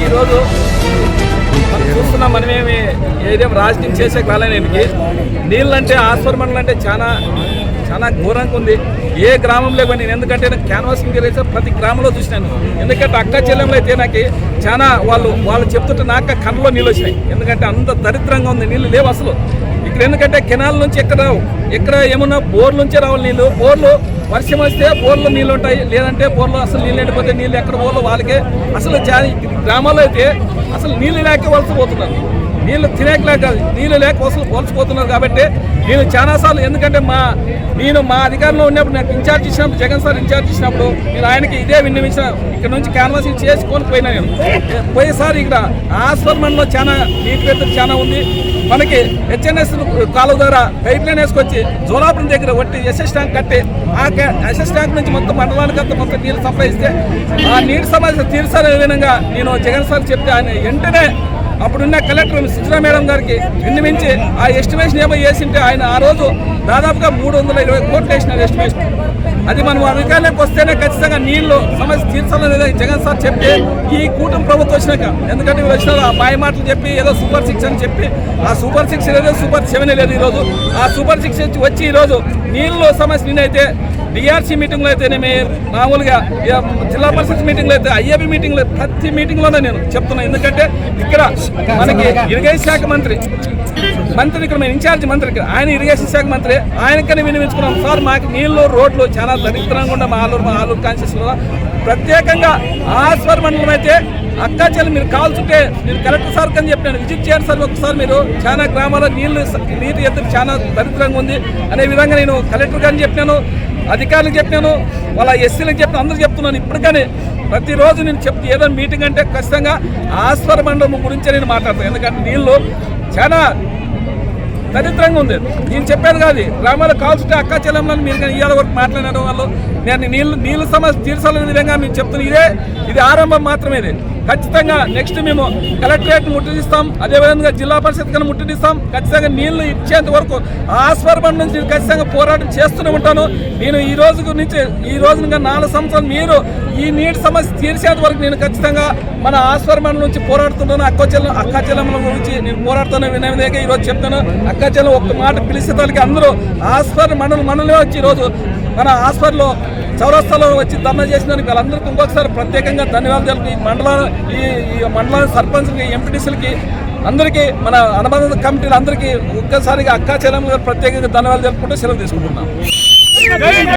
ఈరోజు చూస్తున్నాం మనమేమి ఏదేం రాజకీయం చేసే కాలం నీళ్ళంటే ఆస్వర్మణలు అంటే చాలా చాలా ఘోరంగా ఉంది. ఏ గ్రామంలో కానీ నేను ఎందుకంటే నేను క్యాన్వాసింగ్ చేసే ప్రతి గ్రామంలో చూసినాను. ఎందుకంటే అక్క చెల్లెంలో అయితే నాకు చాలా వాళ్ళు వాళ్ళు చెప్తుంటే నాకు కళ్ళలో నీళ్ళు వచ్చినాయి. ఎందుకంటే అంత దరిద్రంగా ఉంది నీళ్ళు లేవు అసలు. ఇక్కడ ఎందుకంటే కెనాల్ నుంచి ఎక్కడ రావు. ఎక్కడ ఏమన్నా బోర్ నుంచే రావాలి నీళ్ళు. బోర్లు వర్షం వస్తే బోర్లో నీళ్ళు ఉంటాయి. లేదంటే బోర్లో అసలు నీళ్ళు లేకపోతే నీళ్ళు ఎక్కడ బోర్లో వాళ్ళకే అసలు చా- గ్రామాల్లో అయితే అసలు నీళ్ళు లేక వలసపోతున్నారు నీళ్ళు తినేకలే లేక నీళ్ళు లేక వలస కోల్చిపోతున్నారు కాబట్టి నేను చాలాసార్లు ఎందుకంటే మా నేను మా అధికారంలో ఉన్నప్పుడు నాకు ఇన్ఛార్జ్ ఇచ్చినప్పుడు జగన్ సార్ ఇన్ఛార్జ్ ఇచ్చినప్పుడు నేను ఆయనకి ఇదే విన్నవించిన ఇక్కడ నుంచి క్యాన్వాసింగ్ చేసుకొని పోయినా నేను. పోయేసారి ఇక్కడ ఆశ్వర్మంలో చాలా నీటి పెద్దలు చాలా ఉంది. మనకి హెచ్ఎన్ఎస్ కాలువ ద్వారా పైప్ లైన్ వేసుకొచ్చి జోలాపురం దగ్గర ఒట్టి ఎస్ఎస్ ట్యాంక్ కట్టి ఆ ఎస్ఎస్ ట్యాంక్ నుంచి మొత్తం మండలానికి అంతా మొత్తం నీళ్ళు సప్లై ఇస్తే ఆ నీటి సమస్య తీర్చాలనే విధంగా నేను జగన్ సార్ చెప్తే ఆయన వెంటనే అప్పుడున్న కలెక్టర్ సుజనా మేడం గారికి విన్నవించి ఆ ఎస్టిమేషన్ ఏమో వేసింటే ఆయన ఆ రోజు దాదాపుగా మూడు వందల ఇరవై కోట్లు వేసినారు ఎస్టిమేషన్ అది మనం అధికారులకు వస్తేనే ఖచ్చితంగా నీళ్ళు సమస్య తీర్చాలనేది జగన్ సార్ చెప్తే ఈ కూటమి ప్రభుత్వం వచ్చినాక. ఎందుకంటే వీళ్ళు ఆ మాయ మాటలు చెప్పి ఏదో సూపర్ సిక్స్ అని చెప్పి ఆ సూపర్ సిక్స్ లేదు సూపర్ సెవెన్ లేదు ఈరోజు. ఆ సూపర్ సిక్స్ వచ్చి ఈరోజు నీళ్ళు సమస్య నేనైతే డిఆర్సీ మీటింగ్లో అయితేనేమి మామూలుగా జిల్లా పరిషత్ మీటింగ్లో అయితే ఐఏబి మీటింగ్లో ప్రతి మీటింగ్లోనే నేను చెప్తున్నా. ఎందుకంటే ఇక్కడ మనకి ఇరిగేషన్ శాఖ మంత్రి మంత్రి ఇక్కడ మేము ఇన్ఛార్జ్ మంత్రి ఇక్కడ. ఆయన ఇరిగేషన్ శాఖ మంత్రి. ఆయనకని వినిపించుకున్నాం సార్ మాకు నీళ్ళు రోడ్లు చాలా దరిద్రంగా ఉండే మా ఆలూరు మా ఆలూరు కాన్షియస్లో ప్రత్యేకంగా ఆస్వర్ మండలం అయితే అక్కా చెల్లి మీరు కాల్చుంటే మీరు కలెక్టర్ సార్ అని చెప్పాను విజిట్ చేయండి సార్ ఒకసారి మీరు. చాలా గ్రామాల్లో నీళ్ళు నీటి ఎత్తులు చాలా దరిద్రంగా ఉంది. అనే విధంగా నేను కలెక్టర్ గారిని చెప్పాను అధికారులకు చెప్పాను వాళ్ళ ఎస్సీలకు చెప్పిన అందరూ చెప్తున్నాను. ఇప్పటికనే ప్రతిరోజు నేను చెప్తే ఏదో మీటింగ్ అంటే ఖచ్చితంగా ఆస్వర మండలం గురించే నేను మాట్లాడతాను. ఎందుకంటే నీళ్ళు చాలా దరిద్రంగా ఉంది. నేను చెప్పేది కాదు గ్రామాలు కాల్చుంటే అక్క చెల్లెమ్మలను మీరు కానీ ఇవాళ వరకు మాట్లాడిన వాళ్ళు నేను నీళ్ళు నీళ్ళ సమస్య తీర్చాలనే విధంగా మేము చెప్తున్నాను ఇదే ఇది ఆరంభం మాత్రమే ఇది. ఖచ్చితంగా నెక్స్ట్ మేము కలెక్టరేట్ ముట్టడిస్తాం. అదేవిధంగా జిల్లా పరిషత్ కన్నా ముట్టడిస్తాం. ఖచ్చితంగా నీళ్ళు ఇచ్చేంత వరకు ఆస్వర్బన్ నుంచి ఖచ్చితంగా పోరాటం చేస్తూనే ఉంటాను. నేను ఈ రోజు నుంచి ఈ రోజు ఇంకా నాలుగు సంవత్సరాలు మీరు ఈ నీటి సమస్య తీర్చేంత వరకు నేను ఖచ్చితంగా మన ఆస్వర్బన్ నుంచి పోరాడుతున్నాను అక్కచెల్లం చెల్ల గురించి నేను పోరాడుతున్న వినయదేగా ఈరోజు చెప్తాను. అక్కచెల్లం ఒక్క మాట పిలిస్తే తోలికి అందరూ ఆస్వర్ మండలి మండలమే వచ్చి ఈరోజు మన ఆస్వర్లో చౌరస్తాలో వచ్చి ధర్నా చేసినందుకు వాళ్ళందరికీ ఇంకొకసారి ప్రత్యేకంగా ధన్యవాదాలు ఈ మండల ఈ ఈ మండల సర్పంచ్లకి ఎంపీటీసీలకి అందరికీ మన అనుబంధ కమిటీలు అందరికీ ఒక్కసారిగా అక్కా చెల్లెమ్మ గారు ప్రత్యేకంగా ధన్యవాదాలు తెలుపుకుంటూ సెలవు తీసుకుంటున్నాం.